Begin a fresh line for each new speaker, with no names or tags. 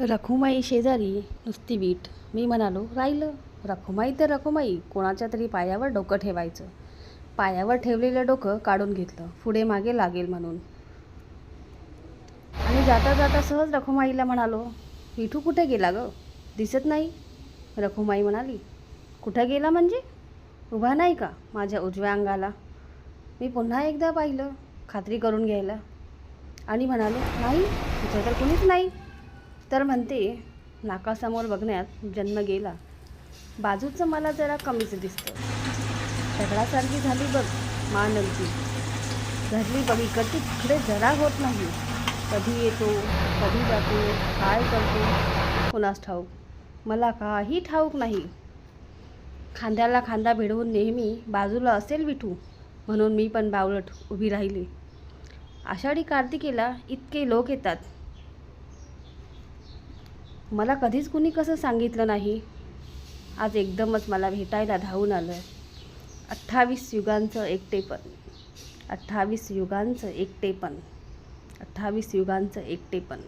रखुमाई शेजारी नुसती वीट. मी म्हणालो राहिलं. रखुमाई तर रखुमाई. कोणाच्या तरी पायावर डोकं ठेवायचं. पायावर ठेवलेलं डोकं काढून घेतलं. पुढे मागे लागेल म्हणून. आणि जाता जाता सहज रखुमाईला म्हणालो विठू कुठे गेला गं? दिसत नाही. रखुमाई म्हणाली कुठं गेला म्हणजे? उभा नाही का माझ्या उजव्या अंगाला? मी पुन्हा एकदा पाहिलं खात्री करून घ्यायला. आणि म्हणालो नाही तिथं तर कुणीच नाही. तर म्हणते नाकासमोर बघण्यात जन्म गेला. बाजूचं मला जरा कमीच दिसतं. दगडासारखी झाली बघ मान अगदी. धरली बघ इकडची तिकडे जरा होत नाही. कधी येतो कधी जातो काय करतो कुणास ठाऊक? मला काही ठाऊक नाही. खांद्याला खांदा भिडवून नेहमी बाजूला असेल विठू म्हणून मी पण बावळट उभी राहिली. आषाढी कार्तिकेला इतके लोक येतात. मला कधीच कुणी कसं सांगितलं नाही. आज एकदमच मला भेटायला धावून आलं अठ्ठावीस युगांचं एकटेपण. अठ्ठावीस युगांचं एकटेपण. अठ्ठावीस युगांचं एकटेपण.